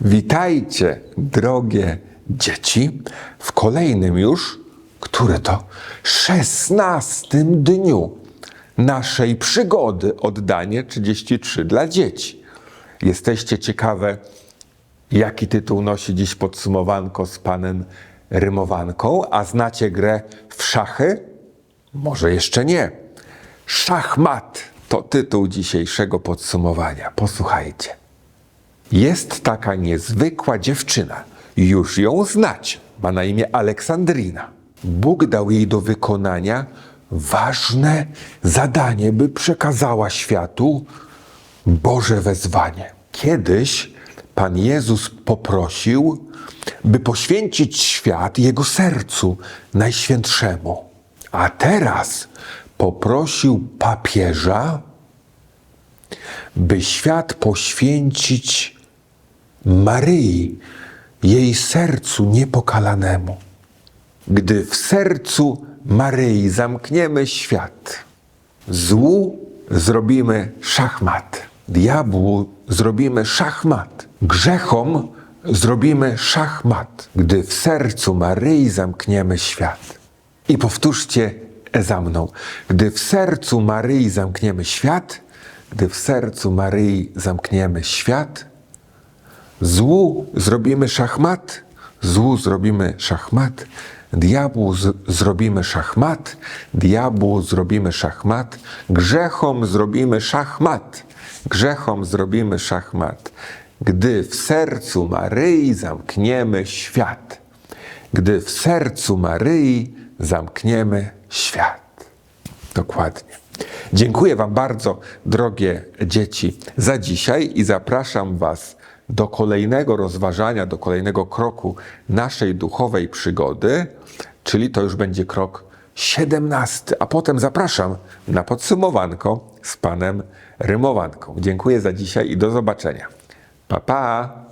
Witajcie, drogie dzieci, w kolejnym już, który to szesnastym dniu naszej przygody oddanie 33 dla dzieci. Jesteście ciekawe, jaki tytuł nosi dziś podsumowanko z panem Rymowanką, a znacie grę w szachy? Może jeszcze nie. Szachmat to tytuł dzisiejszego podsumowania. Posłuchajcie. Jest taka niezwykła dziewczyna. Już ją znacie. Ma na imię Aleksandrina. Bóg dał jej do wykonania ważne zadanie, by przekazała światu Boże wezwanie. Kiedyś Pan Jezus poprosił, by poświęcić świat Jego sercu najświętszemu. A teraz poprosił papieża, by świat poświęcić Maryi, jej sercu niepokalanemu. Gdy w sercu Maryi zamkniemy świat, złu zrobimy szachmat, diabłu zrobimy szachmat, grzechom zrobimy szachmat, gdy w sercu Maryi zamkniemy świat. I powtórzcie za mną. Gdy w sercu Maryi zamkniemy świat, gdy w sercu Maryi zamkniemy świat, Złu zrobimy szachmat, złu zrobimy szachmat, diabłu z- zrobimy szachmat, diabłu zrobimy szachmat, grzechom zrobimy szachmat, grzechom zrobimy szachmat. Gdy w sercu Maryi zamkniemy świat, gdy w sercu Maryi zamkniemy świat. Dokładnie. Dziękuję Wam bardzo, drogie dzieci, za dzisiaj i zapraszam Was do kolejnego rozważania, do kolejnego kroku naszej duchowej przygody, czyli to już będzie krok 17, a potem zapraszam na podsumowanko z Panem Rymowanką. Dziękuję za dzisiaj i do zobaczenia. Pa, pa!